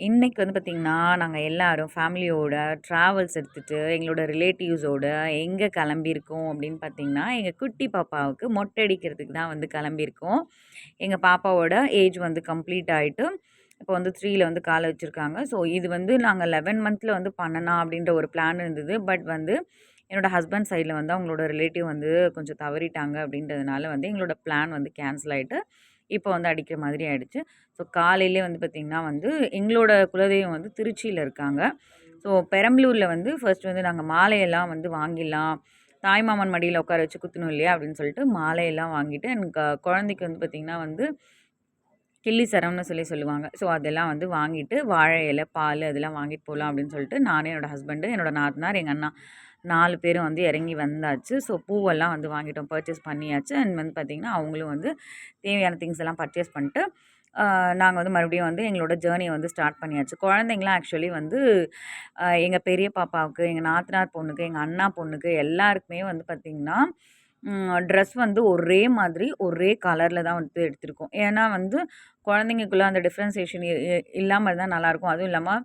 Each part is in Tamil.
இன்றைக்கி வந்து பார்த்திங்கன்னா, நாங்கள் எல்லோரும் ஃபேமிலியோட ட்ராவல்ஸ் எடுத்துகிட்டு எங்களோட ரிலேட்டிவ்ஸோட எங்கே கிளம்பியிருக்கோம் அப்படின்னு பார்த்தீங்கன்னா, எங்கள் குட்டி பாப்பாவுக்கு மொட்டை அடிக்கிறதுக்கு தான் வந்து கிளம்பியிருக்கோம். எங்கள் பாப்பாவோட ஏஜ் வந்து கம்ப்ளீட் ஆகிட்டு இப்போ வந்து த்ரீயில் வந்து காலை வச்சுருக்காங்க ஸோ இது வந்து நாங்கள் லெவன் மந்தில் வந்து பண்ணலாம் அப்படின்ற ஒரு பிளான் இருந்தது. பட் வந்து என்னோட ஹஸ்பண்ட் சைடில் வந்து அவங்களோட ரிலேட்டிவ் வந்து கொஞ்சம் தவறிட்டாங்க அப்படின்றதுனால வந்து எங்களோட பிளான் வந்து கேன்சல் ஆகிட்டு இப்போ வந்து அடிக்கிற மாதிரி ஆகிடுச்சு ஸோ காலையிலே வந்து பார்த்திங்கன்னா வந்து எங்களோட குலதெய்வம் வந்து திருச்சியில் இருக்காங்க. ஸோ பெரம்பலூரில் வந்து ஃபர்ஸ்ட் வந்து நாங்கள் மாலையெல்லாம் வந்து வாங்கிடலாம். தாய்மாமன் மடியில் உட்கார வச்சு குத்தணும் இல்லையா? அப்படின்னு சொல்லிட்டு மாலையெல்லாம் வாங்கிட்டு எனக்கு குழந்தைக்கு வந்து பார்த்திங்கன்னா வந்து கிள்ளி சரம்னு சொல்லி சொல்லுவாங்க. ஸோ அதெல்லாம் வந்து வாங்கிட்டு வாழை இலை, பால் அதெல்லாம் வாங்கிட்டு போகலாம் அப்படின்னு சொல்லிட்டு நானே என்னோட ஹஸ்பண்டு, என்னோட நாத்தனார், எங்கள் அண்ணா நாலு பேரும் வந்து இறங்கி வந்தாச்சு. ஸோ பூவெல்லாம் வந்து வாங்கிட்டோம். பர்ச்சேஸ் பண்ணியாச்சு. அண்ட் வந்து பார்த்திங்கன்னா, அவங்களும் வந்து தேவையான திங்ஸ் எல்லாம் பர்ச்சேஸ் பண்ணிட்டு, நாங்கள் வந்து மறுபடியும் வந்து எங்களோட ஜேர்னியை வந்து ஸ்டார்ட் பண்ணியாச்சு. குழந்தைங்களாம் ஆக்சுவலி வந்து எங்கள் பெரிய பாப்பாவுக்கு, எங்கள் நாத்தனார் பொண்ணுக்கு, எங்கள் அண்ணா பொண்ணுக்கு எல்லாருக்குமே வந்து பார்த்திங்கன்னா, ட்ரெஸ் வந்து ஒரே மாதிரி, ஒரே கலரில் தான் வந்து எடுத்திருக்கோம். ஏன்னா வந்து குழந்தைங்களுக்குள்ள அந்த டிஃப்ரென்சியேஷன் இல்லாமல் இருந்தால் நல்லாயிருக்கும். அதுவும் இல்லாமல்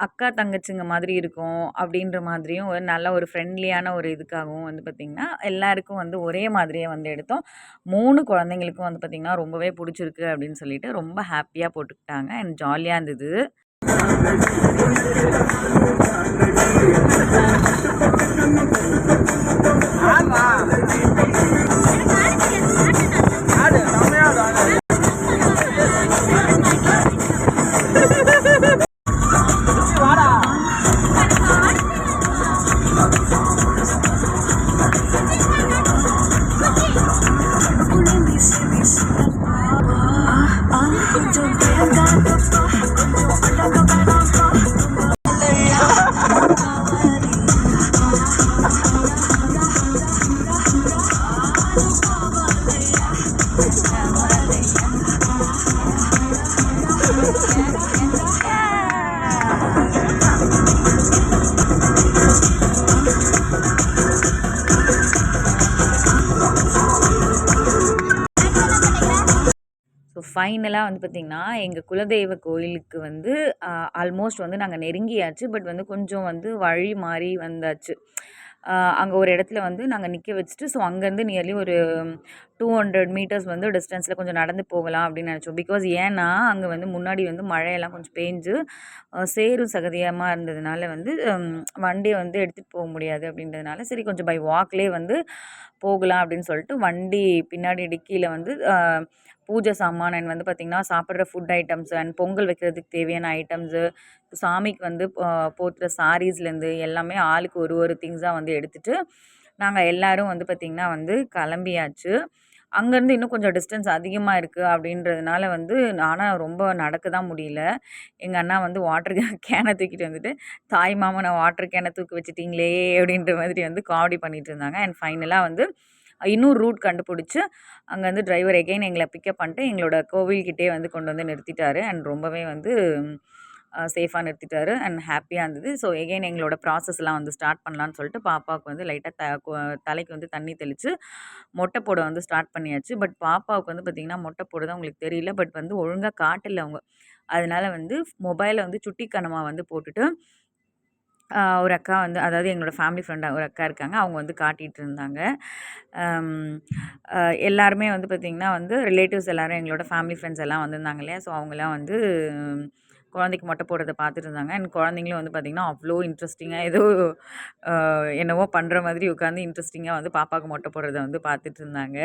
அக்கா, தங்கச்சிங்க மாதிரி இருக்கும் அப்படின்ற மாதிரியும் ஒரு நல்ல ஒரு ஃப்ரெண்ட்லியான ஒரு இதுக்காகவும் வந்து பார்த்திங்கன்னா, எல்லாருக்கும் வந்து ஒரே மாதிரியே வந்து எடுத்தோம். மூணு குழந்தைங்களுக்கும் வந்து பார்த்திங்கன்னா, ரொம்பவே பிடிச்சிருக்கு அப்படின்னு சொல்லிட்டு ரொம்ப ஹாப்பியாக போட்டுக்கிட்டாங்க. அண்ட் ஜாலியாக இருந்தது. ஸோ ஃபைனலாக வந்து பார்த்திங்கன்னா, எங்கள் குலதெய்வ கோயிலுக்கு வந்து ஆல்மோஸ்ட் வந்து நாங்கள் நெருங்கியாச்சு. பட் வந்து கொஞ்சம் வந்து வழி மாறி வந்தாச்சு. அங்கே ஒரு இடத்துல வந்து நாங்கள் நிற்க வச்சுட்டு, ஸோ அங்கேருந்து நியர்லி ஒரு 200 மீட்டர்ஸ் வந்து டிஸ்டன்ஸில் கொஞ்சம் நடந்து போகலாம் அப்படின்னு நினச்சோம் பிகாஸ் ஏன்னா, அங்கே வந்து முன்னாடி வந்து மழையெல்லாம் கொஞ்சம் பேஞ்சு, சேரும் சகதியமாக இருந்ததுனால வந்து வண்டியை வந்து எடுத்துகிட்டு போக முடியாது அப்படின்றதுனால, சரி கொஞ்சம் பை வாக்லேயே வந்து போகலாம் அப்படின்னு சொல்லிட்டு, வண்டி பின்னாடி டிக்கியில் வந்து பூஜை சாமான் அண்ட் வந்து பார்த்திங்கன்னா, சாப்பிட்ற ஃபுட் ஐட்டம்ஸ் அண்ட் பொங்கல் வைக்கிறதுக்கு தேவையான ஐட்டம்ஸு, சாமிக்கு வந்து போத்துற சாரீஸ்லேருந்து எல்லாமே ஆளுக்கு ஒரு ஒரு திங்ஸாக வந்து எடுத்துகிட்டு நாங்கள் எல்லாரும் வந்து பார்த்திங்கன்னா வந்து கிளம்பியாச்சு. அங்கேருந்து இன்னும் கொஞ்சம் டிஸ்டன்ஸ் அதிகமாக இருக்குது அப்படின்றதுனால வந்து ஆனால் ரொம்ப நடக்க தான் முடியல. எங்கள் அண்ணா வந்து வாட்டர் கேனை தூக்கிட்டு வந்துட்டு, "தாய் மாமனை வாட்டர் கேனை தூக்கி வச்சுட்டிங்களே அப்படின்ற மாதிரி வந்து காமெடி பண்ணிகிட்டு இருந்தாங்க. அண்ட் ஃபைனலாக வந்து இன்னொரு ரூட் கண்டுபிடிச்சி அங்கே வந்து டிரைவர் எகைன் எங்களை பிக்கப் பண்ணிட்டு, எங்களோட கோவில்கிட்டே வந்து கொண்டு வந்து நிறுத்திட்டாரு. அண்ட் ரொம்பவே வந்து சேஃபாக நிறுத்திட்டாரு. அண்ட் ஹாப்பியாக இருந்தது. ஸோ எகைன் எங்களோட ப்ராசஸ்லாம் வந்து ஸ்டார்ட் பண்ணலான்னு சொல்லிட்டு, பாப்பாவுக்கு வந்து லைட்டாக த தலைக்கு வந்து தண்ணி தெளித்து மொட்டை போட வந்து ஸ்டார்ட் பண்ணியாச்சு. பட் பாப்பாவுக்கு வந்து பார்த்திங்கன்னா, மொட்டை போடு தான் உங்களுக்கு தெரியல. பட் வந்து ஒழுங்காக காட்டில் அவங்க. அதனால வந்து மொபைலை வந்து சுட்டிக்கனமாக வந்து போட்டுட்டு, ஒரு அக்கா வந்து அதாவது எங்களோட ஃபேமிலி ஃப்ரெண்டாக ஒரு அக்கா இருக்காங்க. அவங்க வந்து காட்டிகிட்டு இருந்தாங்க. எல்லாருமே வந்து பார்த்திங்கன்னா வந்து ரிலேட்டிவ்ஸ் எல்லோரும் எங்களோட ஃபேமிலி ஃப்ரெண்ட்ஸ் எல்லாம் வந்திருந்தாங்க இல்லையா? ஸோ அவங்களாம் வந்து குழந்தைக்கு மொட்டை போடுறதை பார்த்துட்டு இருந்தாங்க. அண்ட் குழந்தைங்களும் வந்து பார்த்திங்கன்னா, அவ்வளோ இன்ட்ரெஸ்டிங்காக ஏதோ என்னவோ பண்ணுற மாதிரி உட்காந்து இன்ட்ரெஸ்டிங்காக வந்து பாப்பாவுக்கு மொட்டை போடுறத வந்து பார்த்துட்டு இருந்தாங்க.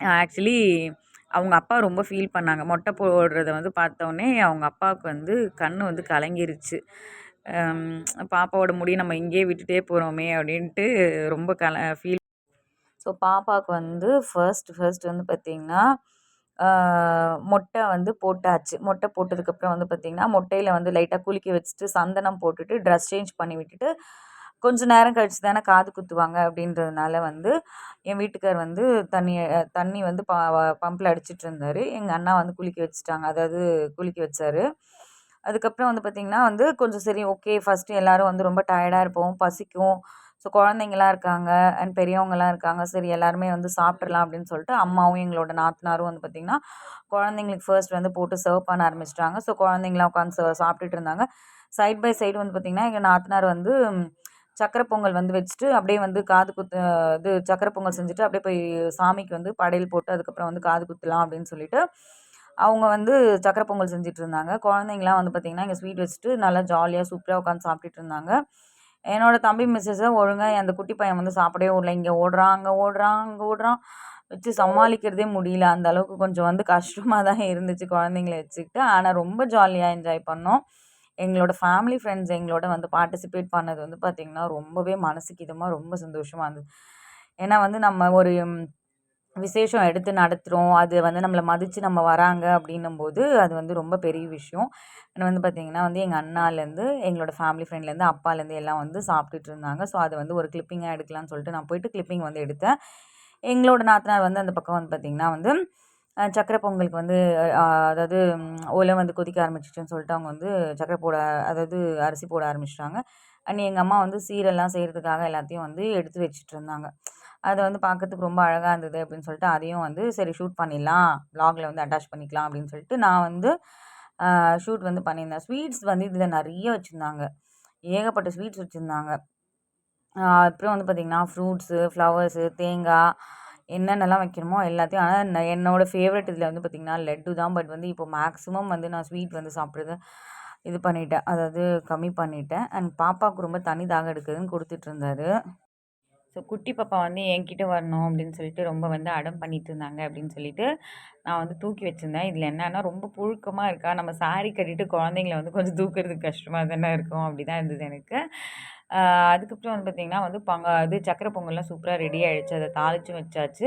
ஆக்சுவலி அவங்க அப்பா ரொம்ப ஃபீல் பண்ணாங்க. மொட்டை போடுறத வந்து பார்த்தோன்னே அவங்க அப்பாவுக்கு வந்து கண் வந்து கலங்கிருச்சு. பாப்பாவோட முடி நம்ம இங்கேயே விட்டுட்டே போகிறோமே அப்படின்ட்டு ரொம்ப கல ஃபீல் ஸோ பாப்பாவுக்கு வந்து ஃபர்ஸ்ட் ஃபர்ஸ்ட் வந்து பார்த்திங்கன்னா, மொட்டை வந்து போட்டாச்சு. மொட்டை போட்டதுக்கப்புறம் வந்து பார்த்திங்கன்னா, மொட்டையில் வந்து லைட்டாக குலுக்கி வச்சுட்டு, சந்தனம் போட்டுட்டு, ட்ரெஸ் சேஞ்ச் பண்ணி விட்டுட்டு, கொஞ்ச நேரம் கழிச்சு தானே காது குத்துவாங்க அப்படின்றதுனால வந்து, என் வீட்டுக்கார் வந்து தண்ணி தண்ணி வந்து ப பம்பில அடிச்சிட்டு எங்கள் அண்ணா வந்து குளிக்க வச்சுட்டாங்க. அதாவது குளிக்க வச்சார். அதுக்கப்புறம் வந்து பார்த்திங்கன்னா வந்து கொஞ்சம் சரி ஓகே ஃபர்ஸ்ட்டு எல்லாரும் வந்து ரொம்ப டயர்டாக இருப்போம், பசிக்கும். ஸோ குழந்தைங்களாம் இருக்காங்க அண்ட் பெரியவங்கலாம் இருக்காங்க. சரி எல்லாருமே வந்து சாப்பிட்றலாம் அப்படின்னு சொல்லிட்டு அம்மாவும் எங்களோட நாத்தனாரும் வந்து பார்த்திங்கன்னா குழந்தைங்களுக்கு ஃபர்ஸ்ட் வந்து போட்டு சர்வ் பண்ண ஆரம்பிச்சிட்டாங்க. ஸோ குழந்தைங்களாம் உட்காந்து சாப்பிட்டுட்டு இருந்தாங்க. சைட் பை சைடு வந்து பார்த்திங்கன்னா எங்கள் நாத்தனார் வந்து சக்கரை பொங்கல் வந்து வச்சுட்டு அப்படியே வந்து காது குத்து இது சக்கரை பொங்கல் செஞ்சுட்டு அப்படியே போய் சாமிக்கு வந்து படையல் போட்டு அதுக்கப்புறம் வந்து காது குத்தலாம் அப்படின்னு சொல்லிட்டு அவங்க வந்து சக்கரை பொங்கல் செஞ்சுட்டு இருந்தாங்க. குழந்தைங்களாம் வந்து பார்த்திங்கன்னா இங்கே ஸ்வீட் வச்சுட்டு நல்லா ஜாலியாக சூப்பராக உட்காந்து சாப்பிட்டுட்டு இருந்தாங்க. என்னோடய தம்பி மிஸ்ஸஸை ஒழுங்காக அந்த குட்டி பையன் வந்து சாப்பிடவே விடல இங்கே ஓடுறான் அங்கே ஓடுறான் அங்கே ஓடுறான். வச்சு சமாளிக்கிறதே முடியல. அந்த அளவுக்கு கொஞ்சம் வந்து கஷ்டமாக தான் இருந்துச்சு குழந்தைங்கள வச்சுக்கிட்டு. ஆனால் ரொம்ப ஜாலியாக என்ஜாய் பண்ணோம். எங்களோட ஃபேமிலி ஃப்ரெண்ட்ஸ் எங்களோட வந்து பார்ட்டிசிபேட் பண்ணது வந்து பார்த்திங்கன்னா ரொம்பவே மனசுக்கு இதமாக ரொம்ப சந்தோஷமாக இருந்தது. ஏன்னா வந்து நம்ம ஒரு விசேஷம் எடுத்து நடத்துகிறோம் அது வந்து நம்மளை மதித்து நம்ம வராங்க அப்படின்னும்போது அது வந்து ரொம்ப பெரிய விஷயம். இன்னும் வந்து பார்த்திங்கன்னா வந்து எங்கள் அண்ணாலேருந்து எங்களோட ஃபேமிலி ஃப்ரெண்ட்லேருந்து அப்பாலேருந்து எல்லாம் வந்து சாப்பிட்டுட்டு இருந்தாங்க. ஸோ அதை வந்து ஒரு கிளிப்பிங்காக எடுக்கலாம்னு சொல்லிட்டு நான் போயிட்டு கிளிப்பிங் வந்து எடுத்தேன். எங்களோட நாத்தனார் வந்து அந்த பக்கம் வந்து பார்த்திங்கன்னா வந்து சக்கரை பொங்கலுக்கு வந்து அதாவது ஒலை வந்து கொதிக்க ஆரம்பிச்சிச்சுன்னு சொல்லிட்டு அவங்க வந்து சக்கரை போட அதாவது அரிசி போட ஆரம்பிச்சிட்டாங்க. அண்ட் எங்கள் அம்மா வந்து சீரெல்லாம் செய்கிறதுக்காக எல்லாத்தையும் வந்து எடுத்து வச்சுட்டு இருந்தாங்க அதை வந்து பார்க்கறதுக்கு ரொம்ப அழகாக இருந்தது அப்படின்னு சொல்லிட்டு அதையும் வந்து சரி ஷூட் பண்ணிடலாம். ப்ளாகில் வந்து அட்டாச் பண்ணிக்கலாம் அப்படின்னு சொல்லிட்டு நான் வந்து ஷூட் வந்து பண்ணியிருந்தேன். ஸ்வீட்ஸ் வந்து இதில் நிறைய வச்சுருந்தாங்க. ஏகப்பட்ட ஸ்வீட்ஸ் வச்சுருந்தாங்க. அப்புறம் வந்து பார்த்திங்கன்னா ஃப்ரூட்ஸு ஃப்ளவர்ஸு தேங்காய் என்னென்னலாம் வைக்கணுமோ எல்லாத்தையும். ஆனால் என்னோடய ஃபேவரெட் இதில் வந்து பார்த்திங்கன்னா லட்டு தான். பட் வந்து இப்போ மேக்ஸிமம் வந்து நான் ஸ்வீட் வந்து சாப்பிட்றது இது பண்ணிட்டேன். அதாவது கம்மி பண்ணிட்டேன். அண்ட் பாப்பாவுக்கு ரொம்ப தனி தாகம் எடுக்குதுன்னு கொடுத்துட்ருந்தாரு ஸோ குட்டி பாப்பா வந்து என்கிட்ட வரணும் அப்படின்னு சொல்லிட்டு ரொம்ப வந்து அடம் பண்ணிட்டு இருந்தாங்க அப்படின்னு சொல்லிட்டு நான் வந்து தூக்கி வச்சுருந்தேன். இதில் என்னென்னா ரொம்ப புழுக்கமாக இருக்கா? நம்ம சாரி கட்டிட்டு குழந்தைங்கள வந்து கொஞ்சம் தூக்கிறதுக்கு கஷ்டமாக தானே இருக்கும். அப்படி தான் இருந்தது எனக்கு. அதுக்கப்புறம் வந்து பார்த்திங்கன்னா வந்து பங்க இது சக்கரை பொங்கல்லாம் சூப்பராக ரெடி ஆகிடுச்சு அதை தாளிச்சும் வச்சாச்சு.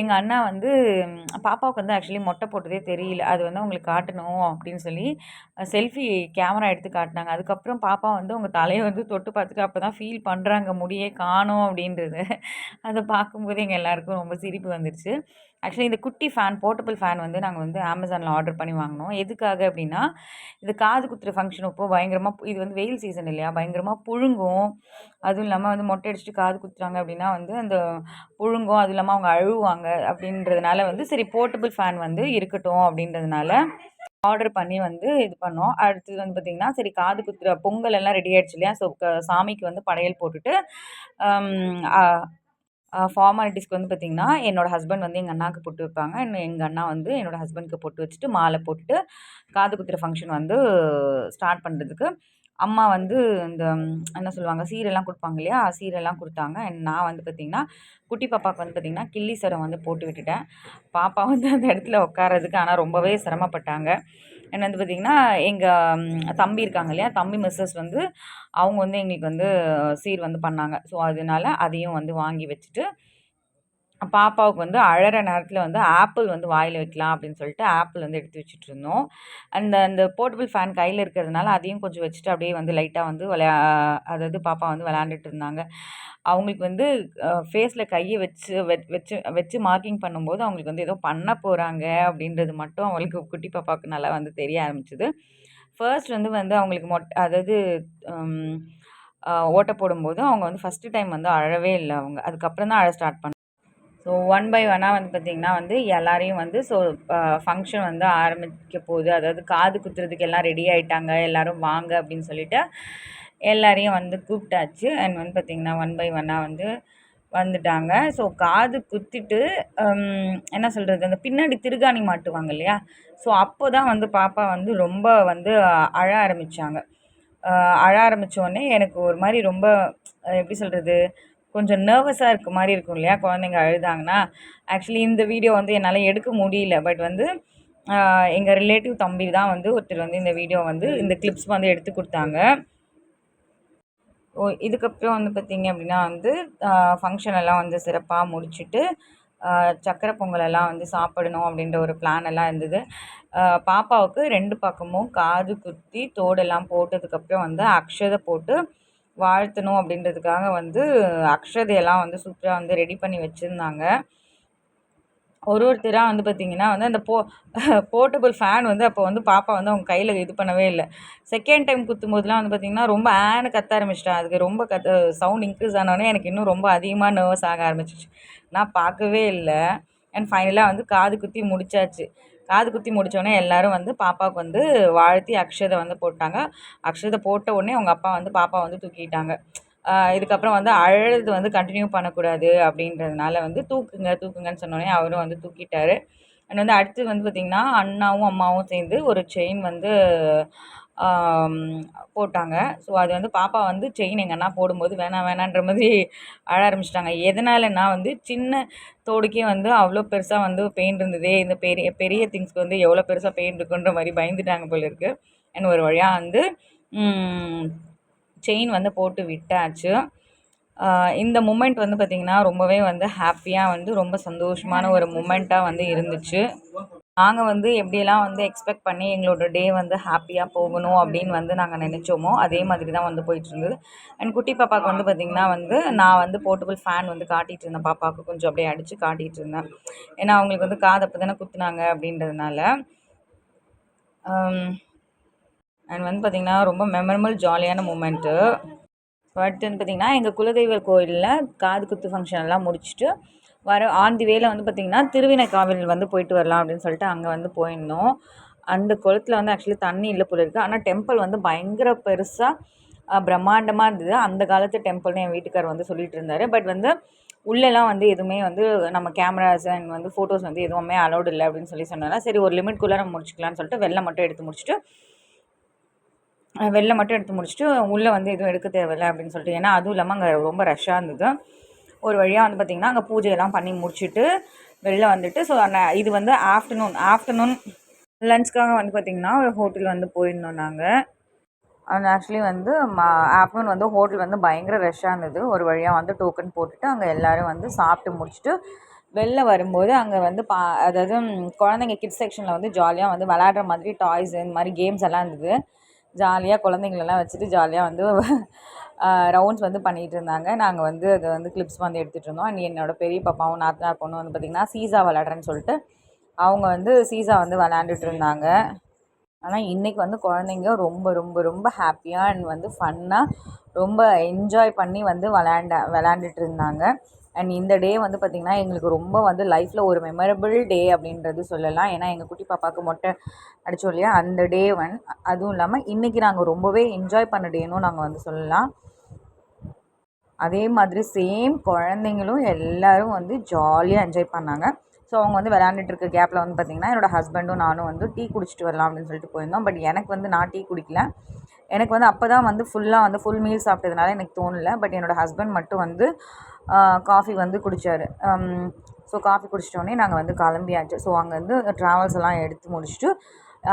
எங்கள் அண்ணா வந்து பாப்பாவுக்கு வந்து ஆக்சுவலி மொட்டை போட்டதே தெரியல. அது வந்து அவங்களுக்கு காட்டணும் அப்படின்னு சொல்லி செல்ஃபி கேமரா எடுத்து காட்டினாங்க. அதுக்கப்புறம் பாப்பா வந்து அவங்க தலையை வந்து தொட்டு பார்த்துட்டு அப்போ தான் ஃபீல் பண்ணுறாங்க முடியே காணும் அப்படின்றது. அதை பார்க்கும்போது எங்கள் எல்லாருக்கும் ரொம்ப சிரிப்பு வந்துடுச்சு ஆக்சுவலி இந்த குட்டி ஃபேன் போர்ட்டபிள் ஃபேன் வந்து நாங்கள் வந்து அமேசானில் ஆர்டர் பண்ணி வாங்கினோம். எதுக்காக அப்படின்னா இது காது குத்துற ஃபங்க்ஷன் அப்போது பயங்கரமாக இது வந்து வெயில் சீசன் இல்லையா? பயங்கரமாக புழுங்கும். அதுவும் இல்லாமல் வந்து மொட்டை அடிச்சுட்டு காது குத்துறாங்க அப்படின்னா வந்து அந்த புழுங்கும் அதுவும் இல்லாமல் அவங்க அழுவாங்க அப்படின்றதுனால வந்து சரி போர்ட்டபிள் ஃபேன் வந்து இருக்கட்டும் அப்படின்றதுனால ஆர்டர் பண்ணி வந்து இது பண்ணோம். அடுத்தது வந்து பார்த்திங்கன்னா சரி காது குத்துற பொங்கல் எல்லாம் ரெடி ஆகிடுச்சு இல்லையா? ஸோ சாமிக்கு வந்து படையல் போட்டுட்டு ஃபார்மாலிட்டிஸ்க்கு வந்து பார்த்திங்கன்னா என்னோடய ஹஸ்பண்ட் வந்து எங்கள் அண்ணாவுக்கு பொட்டு வைப்பாங்க. என்ன எங்கள் அண்ணா வந்து என்னோடய ஹஸ்பண்டுக்கு பொட்டு வச்சுட்டு மாலை போட்டுட்டு காது குத்துற ஃபங்க்ஷன் வந்து ஸ்டார்ட் பண்ணுறதுக்கு அம்மா வந்து இந்த என்ன சொல்லுவாங்க சீரெல்லாம் கொடுப்பாங்க இல்லையா சீரெல்லாம் கொடுத்தாங்க. நான் வந்து பார்த்திங்கன்னா குட்டி பாப்பாவுக்கு வந்து பார்த்திங்கன்னா கிள்ளி சரம் வந்து போட்டு விட்டுட்டேன். பாப்பா வந்து அந்த இடத்துல உட்காரதுக்கு ஆனால் ரொம்பவே சிரமப்பட்டாங்க. என்ன வந்து பார்த்திங்கன்னா எங்கள் தம்பி இருக்காங்க இல்லையா தம்பி மிஸ்ஸஸ் வந்து அவங்க வந்து எங்களுக்கு வந்து சீர் வந்து பண்ணாங்க. ஸோ அதனால அதையும் வந்து வாங்கி வச்சுட்டு பாப்பாவுக்கு வந்து அழகிற நேரத்தில் வந்து ஆப்பிள் வந்து வாயில் வைக்கலாம் அப்படின்னு சொல்லிட்டு ஆப்பிள் வந்து எடுத்து வச்சுட்டு இருந்தோம் அந்த அந்த போர்ட்டபிள் ஃபேன் கையில் இருக்கிறதுனால அதையும் கொஞ்சம் வச்சுட்டு அப்படியே வந்து லைட்டாக வந்து விளையா அதாவது பாப்பா வந்து விளையாண்டுட்டு இருந்தாங்க. அவங்களுக்கு வந்து ஃபேஸில் கையை வச்சு வச்சு வச்சு மார்க்கிங் பண்ணும்போது அவங்களுக்கு வந்து ஏதோ பண்ண போகிறாங்க அப்படின்றது மட்டும் அவங்களுக்கு குட்டி பாப்பாவுக்கு நல்லா வந்து தெரிய ஆரம்பிச்சிது. ஃபர்ஸ்ட் வந்து வந்து அவங்களுக்கு மொட் அதாவது ஓட்டை போடும்போது அவங்க வந்து ஃபஸ்ட்டு டைம் வந்து அழவே இல்லை அவங்க. அதுக்கப்புறம் தான் அழ ஸ்டார்ட் பண்ண ஸோ ஒன் பை ஒன்னாக வந்து பார்த்திங்கன்னா வந்து எல்லாரையும் வந்து ஸோ ஃபங்க்ஷன் வந்து ஆரம்பிக்க போகுது. அதாவது காது குத்துறதுக்கு எல்லாம் ரெடி ஆகிட்டாங்க எல்லோரும் வாங்க அப்படின்னு சொல்லிட்டு எல்லாரையும் வந்து கூப்பிட்டாச்சு. அண்ட் வந்து பார்த்திங்கன்னா ஒன் பை ஒன்னாக வந்து வந்துட்டாங்க. ஸோ காது குத்திட்டு என்ன சொல்கிறது அந்த பின்னாடி திருகாணி மாட்டுவாங்க இல்லையா? ஸோ அப்போ தான் வந்து பாப்பா வந்து ரொம்ப வந்து அழ ஆரம்பித்தாங்க அழ ஆரம்பித்தோடனே எனக்கு ஒரு மாதிரி ரொம்ப எப்படி சொல்கிறது கொஞ்சம் நர்வஸாக இருக்க மாதிரி இருக்கும் இல்லையா? குழந்தைங்க அழுதாங்கன்னா. ஆக்சுவலி இந்த வீடியோ வந்து என்னால் எடுக்க முடியல. பட் வந்து எங்கள் ரிலேட்டிவ் தம்பி தான் வந்து ஒருத்தர் வந்து இந்த வீடியோ வந்து இந்த கிளிப்ஸ் வந்து எடுத்து கொடுத்தாங்க. ஓ இதுக்கப்புறம் வந்து பார்த்திங்க அப்படின்னா வந்து ஃபங்க்ஷன் எல்லாம் வந்து சிறப்பாக முடிச்சுட்டு சக்கரை பொங்கலெல்லாம் வந்து சாப்பிடணும் அப்படின்ற ஒரு பிளான் எல்லாம் இருந்தது. பாப்பாவுக்கு ரெண்டு பக்கமும் காது குத்தி தோடெல்லாம் போட்டதுக்கப்புறம் வந்து அக்ஷதை போட்டு வாழ்த்தணும் அப்படின்றதுக்காக வந்து அக்ஷதையெல்லாம் வந்து சூப்பராக வந்து ரெடி பண்ணி வச்சுருந்தாங்க. ஒரு ஒருத்தராக வந்து பார்த்திங்கன்னா வந்து அந்த போ போர்ட்டபுள் ஃபேன் வந்து அப்போ வந்து பாப்பா வந்து அவங்க கையில் இது பண்ணவே இல்லை. செகண்ட் டைம் குத்தும்போதெலாம் வந்து பார்த்திங்கன்னா ரொம்ப ஆன்னு கத்த ஆரம்பிச்சிட்டா அதுக்கு ரொம்ப கத்த சவுண்ட் இன்க்ரீஸ் ஆனோடனே எனக்கு இன்னும் ரொம்ப அதிகமாக நர்வஸ் ஆக ஆரம்பிச்சிச்சு. நான் பார்க்கவே இல்லை. அண்ட் ஃபைனலாக வந்து காது குத்தி முடிச்சாச்சு. காது குத்தி முடித்தோடனே எல்லோரும் வந்து பாப்பாவுக்கு வந்து வாழ்த்தி அக்ஷதை வந்து போட்டாங்க. அக்ஷதை போட்ட உடனே அவங்க அப்பா வந்து பாப்பா வந்து தூக்கிட்டாங்க. இதுக்கப்புறம் வந்து அழுது வந்து கண்டினியூ பண்ணக்கூடாது அப்படின்றதுனால வந்து தூக்குங்க தூக்குங்கன்னு சொன்னோடனே அவரும் வந்து தூக்கிட்டார். அண்ட் வந்து அடுத்து வந்து பார்த்திங்கன்னா அண்ணாவும் அம்மாவும் சேர்ந்து ஒரு செயின் வந்து போட்டாங்க. ஸோ அது வந்து பாப்பா வந்து செயின் எங்கள் அண்ணா போடும்போது வேணாம் வேணான்ற மாதிரி அழ ஆரம்பிச்சிட்டாங்க. எதனாலன்னா வந்து சின்ன தோடுக்கே வந்து அவ்வளோ பெருசாக வந்து பெயின் இருந்ததே இந்த பெரிய பெரிய திங்ஸ்க்கு வந்து எவ்வளோ பெருசாக பெயின் இருக்குன்ற மாதிரி பயந்துட்டாங்க போல இருக்கு. அண்ட் ஒரு வழியாக வந்து செயின் வந்து போட்டு விட்டாச்சு. இந்த மூமெண்ட் வந்து பார்த்திங்கன்னா ரொம்பவே வந்து ஹாப்பியாக வந்து ரொம்ப சந்தோஷமான ஒரு மூமெண்ட்டாக வந்து இருந்துச்சு. நாங்கள் வந்து எப்படியெல்லாம் வந்து எக்ஸ்பெக்ட் பண்ணி எங்களோட டே வந்து ஹாப்பியாக போகணும் அப்படின்னு வந்து நாங்கள் நினச்சோமோ அதே மாதிரி தான் வந்து போயிட்டுருந்தது அண்ட் குட்டி பாப்பாவுக்கு வந்து பார்த்திங்கன்னா வந்து நான் வந்து போர்ட்டபுள் ஃபேன் வந்து காட்டிகிட்டு இருந்தேன். பாப்பாவுக்கு கொஞ்சம் அப்படியே அடித்து காட்டிகிட்டு இருந்தேன். ஏன்னா அவங்களுக்கு வந்து காதை அப்போ தானே குத்துனாங்க அப்படின்றதுனால. அண்ட் வந்து பார்த்திங்கன்னா ரொம்ப மெமரபிள் ஜாலியான மூமெண்ட்டு அடுத்து வந்து பார்த்திங்கன்னா எங்கள் குலதெய்வ கோயிலில் காது குத்து ஃபங்க்ஷன்லாம் முடிச்சுட்டு வர ஆன் தி வேல வந்து பார்த்திங்கன்னா திருவினைக்காவில் வந்து போயிட்டு வரலாம் அப்படின்னு சொல்லிட்டு அங்கே வந்து போயிருந்தோம். அந்த குளத்தில் வந்து ஆக்சுவலி தண்ணி இல்லை போல இருக்குது ஆனால் டெம்பிள் வந்து பயங்கர பெருசாக பிரம்மாண்டமாக இருந்தது. அந்த காலத்து டெம்பிள்னு என் வீட்டுக்கார் வந்து சொல்லிட்டு இருந்தார். பட் வந்து உள்ளெல்லாம் வந்து எதுவுமே வந்து நம்ம கேமராஸ் அண்ட் வந்து ஃபோட்டோஸ் வந்து எதுவுமே அலௌட் இல்லை அப்படின்னு சொல்லி சொன்னால சரி ஒரு லிமிட்குள்ளே நம்ம முடிச்சுக்கலாம்னு சொல்லிட்டு வெள்ளை மட்டும் எடுத்து முடிச்சுட்டு வெளில மட்டும் எடுத்து முடிச்சுட்டு உள்ளே வந்து எதுவும் எடுக்க தேவையில்ல அப்படின்னு சொல்லிட்டு. ஏன்னா அதுவும் இல்லாமல் அங்கே ரொம்ப ரஷ்ஷாக இருந்தது. ஒரு வழியாக வந்து பார்த்திங்கன்னா அங்கே பூஜையெல்லாம் பண்ணி முடிச்சுட்டு வெளில வந்துட்டு ஸோ அந்த இது வந்து ஆஃப்டர்நூன் ஆஃப்டர்நூன் லன்ச்க்காக வந்து பார்த்திங்கன்னா ஒரு ஹோட்டல் வந்து போயிருந்தோம் நாங்கள் அந்த ஆக்சுவலி வந்து ஆஃப்டர்நூன் வந்து ஹோட்டல் வந்து பயங்கர ரஷ்ஷாக இருந்தது. ஒரு வழியாக வந்து டோக்கன் போட்டுட்டு அங்கே எல்லோரும் வந்து சாப்பிட்டு முடிச்சுட்டு வெளில வரும்போது அங்கே வந்து பா அதாவது குழந்தைங்க கிட்ஸ் செக்ஷனில் வந்து ஜாலியாக வந்து விளாடுற மாதிரி டாய்ஸ் இந்த மாதிரி கேம்ஸ் எல்லாம் இருந்தது. ஜாலியாக குழந்தைங்களெல்லாம் வச்சுட்டு ஜாலியாக வந்து ரவுண்ட்ஸ் வந்து பண்ணிகிட்டு இருந்தாங்க நாங்கள் வந்து அதை வந்து கிளிப்ஸ் வந்து எடுத்துகிட்டு இருந்தோம் அண்ட் என்னோடய பெரிய பாப்பாவும் நாத்தனார் பொண்ணு வந்து பார்த்திங்கன்னா சீசா விளாட்றேன்னு சொல்லிட்டு அவங்க வந்து சீசா வந்து விளாண்டுட்டு இருந்தாங்க ஆனால் இன்றைக்கி வந்து குழந்தைங்க ரொம்ப ரொம்ப ரொம்ப ஹாப்பியாக அண்ட் வந்து ஃபன்னாக ரொம்ப என்ஜாய் பண்ணி வந்து விளாண்ட விளாண்டுட்டு இருந்தாங்க அண்ட் இந்த டே வந்து பார்த்திங்கன்னா எங்களுக்கு ரொம்ப வந்து லைஃப்பில் ஒரு மெமரபிள் டே அப்படின்றது சொல்லலாம். ஏன்னா எங்கள் குட்டி பாப்பாவுக்கு மொட்டை அடித்தோம் இல்லையா? அந்த டே ஒன் அதுவும் இல்லாமல் இன்றைக்கி நாங்கள் ரொம்பவே என்ஜாய் பண்ண டேனும் நாங்கள் வந்து சொல்லலாம். அதே மாதிரி சேம் குழந்தைங்களும் எல்லோரும் வந்து ஜாலியாக என்ஜாய் பண்ணாங்க. ஸோ அவங்க வந்து விளையாண்டுட்டு இருக்க கேப்பில் வந்து பார்த்திங்கன்னா என்னோடய ஹஸ்பண்டும் நானும் வந்து டீ குடிச்சிட்டு வரலாம் அப்படின்னு சொல்லிட்டு போயிருந்தோம். பட் எனக்கு வந்து நான் டீ குடிக்கல. எனக்கு வந்து அப்போ தான் வந்து ஃபுல்லாக வந்து ஃபுல் மீல் சாப்பிட்டதுனால எனக்கு தோணலை. பட் என்னோடய ஹஸ்பண்ட் மட்டும் வந்து காஃபி வந்து குடித்தார் ஸோ காஃபி குடிச்சிட்டோடனே நாங்கள் வந்து கிளம்பியாச்சு. ஸோ அங்கே வந்து ட்ராவல்ஸ் எல்லாம் எடுத்து முடிச்சுட்டு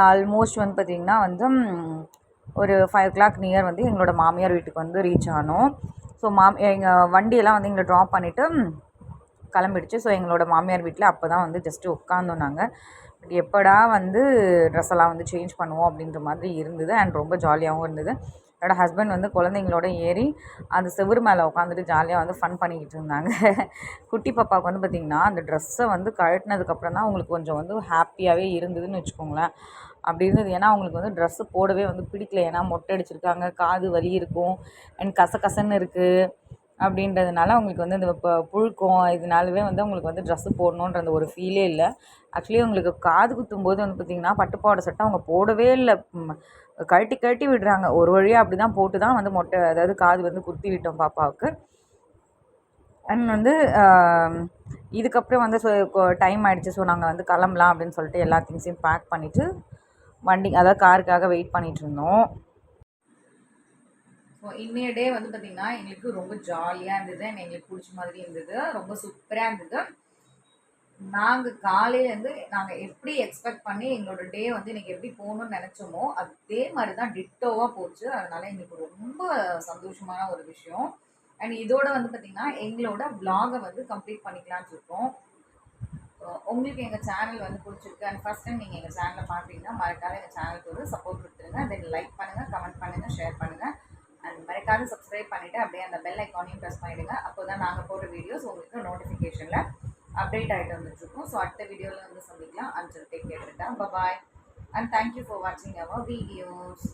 ஆல்மோஸ்ட் வந்து பார்த்திங்கன்னா வந்து ஒரு ஃபைவ் ஓ கிளாக் நியர் வந்து எங்களோட மாமியார் வீட்டுக்கு வந்து ரீச் ஆனோம். ஸோ மாம் எங்கள் வண்டியெல்லாம் வந்து எங்களை ட்ராப் பண்ணிவிட்டு கிளம்பிடுச்சு. ஸோ எங்களோட மாமியார் வீட்டில் அப்போ தான் வந்து ஜஸ்ட்டு உட்காந்தோம் நாங்கள் எப்படா வந்து ட்ரெஸ் எல்லாம் வந்து சேஞ்ச் பண்ணுவோம் அப்படின்ற மாதிரி இருந்தது அண்ட் ரொம்ப ஜாலியாகவும் இருந்தது. என்னோடய ஹஸ்பண்ட் வந்து குழந்தைங்களோட ஏறி அந்த செவுரு மேலே உட்காந்துட்டு ஜாலியாக வந்து ஃபன் பண்ணிக்கிட்டு இருந்தாங்க. குட்டி பாப்பாவுக்கு வந்து பார்த்திங்கன்னா அந்த ட்ரெஸ்ஸை வந்து கழட்டினதுக்கப்புறம் தான் அவங்களுக்கு கொஞ்சம் வந்து ஹாப்பியாகவே இருந்ததுன்னு வச்சுக்கோங்களேன். அப்படி இருந்தது. ஏன்னா அவங்களுக்கு வந்து ட்ரெஸ்ஸு போடவே வந்து பிடிக்கல. ஏன்னா மொட்டை அடிச்சிருக்காங்க காது வலி இருக்கும் அண்ட் கசகசன்னு இருக்குது அப்படின்றதுனால அவங்களுக்கு வந்து இந்த இப்போ புழுக்கம் இதனாலவே வந்து அவங்களுக்கு வந்து ட்ரெஸ்ஸு போடணுன்ற அந்த ஒரு ஃபீலே இல்லை. ஆக்சுவலி அவங்களுக்கு காது குத்தும் போது வந்து பார்த்திங்கன்னா பட்டுப்பாவாடை சட்டை அவங்க போடவே இல்லை. கழட்டி கழட்டி விடுறாங்க. ஒரு வழியாக அப்படி தான் போட்டு தான் வந்து மொட்டை அதாவது காது வந்து குத்தி விட்டோம் பாப்பாவுக்கு. அண்ட் வந்து இதுக்கப்புறம் வந்து ஸோ டைம் ஆகிடுச்சு ஸோ நாங்கள் வந்து கிளம்பலாம் அப்படின்னு சொல்லிட்டு எல்லா திங்ஸையும் பேக் பண்ணிவிட்டு வண்டி அதாவது காருக்காக வெயிட் பண்ணிகிட்டு இருந்தோம். ஸோ இன்றைய டே வந்து பார்த்திங்கன்னா எங்களுக்கு ரொம்ப ஜாலியாக இருந்தது. எங்களுக்கு பிடிச்ச மாதிரி இருந்தது. ரொம்ப சூப்பராக இருந்தது. நாங்கள் காலையிலேருந்து நாங்கள் எப்படி எக்ஸ்பெக்ட் பண்ணி எங்களோட டே வந்து இன்றைக்கி எப்படி போகணும்னு நினச்சோமோ அதே மாதிரி தான் டிட்டோவாக போச்சு. அதனால் எங்களுக்கு ரொம்ப சந்தோஷமான ஒரு விஷயம். அண்ட் இதோட வந்து பார்த்திங்கன்னா எங்களோட விலாகை வந்து கம்ப்ளீட் பண்ணிக்கலான்னு இருக்கோம். உங்களுக்கு எங்கள் சேனல் வந்து பிடிச்சிருக்கு. அண்ட் ஃபஸ்ட் டைம் நீங்கள் எங்கள் சேனலை பார்க்குறீங்கன்னா மறக்காத எங்கள் சேனலுக்கு வந்து சப்போர்ட் கொடுத்துருங்க. தென் லைக் பண்ணுங்கள் கமெண்ட் பண்ணுங்கள் ஷேர் பண்ணுங்கள் அண்ட் மறக்காத சப்ஸ்கிரைப் பண்ணிவிட்டு அப்படியே அந்த பெல் ஐக்கானையும் ப்ரெஸ் பண்ணிவிடுங்க அப்போ தான் நாங்கள் போடுற வீடியோஸ் உங்களுக்கு நோட்டிஃபிகேஷனில் அப்டேட் ஆகிட்டு வந்துட்டுருக்கோம். ஸோ அடுத்த வீடியோவில் வந்து சந்திக்கலாம். அஞ்சல் டேக் கேட்டுட்டா பாய் அண்ட் தேங்க்யூ ஃபார் வாட்சிங் அவர் வீடியோஸ்